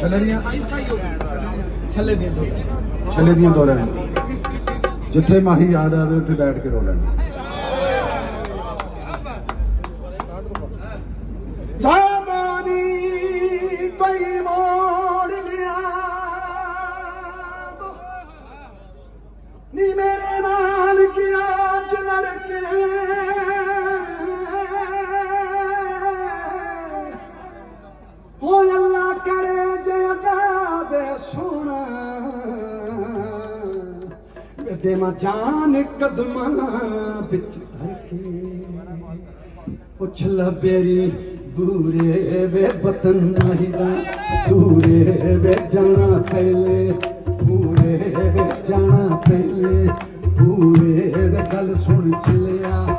ਛੱਲੇ ਦੀਆਂ? ਛੱਲੇ ਦੋ ਛੱਲੇ ਦੀਆਂ ਦੋ ਲੈਣ ਜਿੱਥੇ ਮਾਹੀ ਯਾਦ ਆਵੇ ਉੱਥੇ ਬੈਠ ਕੇ ਰੋ ਲੈਣਾ। ਜਾਵਾਨੀ ਕੋਈ ਮੋੜ ਲਿਆ ਦੋ। ਨੀ ਮੇਰੇ ਸੁਣਾ ਦੇ ਮਾ ਜਾਨ ਕਦਮਾਂ ਵਿੱਚ ਧਰ ਕੇ ਪੁੱਛ ਲਾ ਬੇਰੀ ਬੂਰੇ ਵੇ ਬਤਨ ਨਹੀਂ ਦਾ। ਦੂਰੇ ਵੇ ਜਾਣਾ ਪਹਿਲੇ ਬੂਰੇ ਵੇ ਜਾਣਾ ਪਹਿਲੇ। ਬੂਰੇ ਵੇ ਗੱਲ ਸੁਣ ਚਲਿਆ।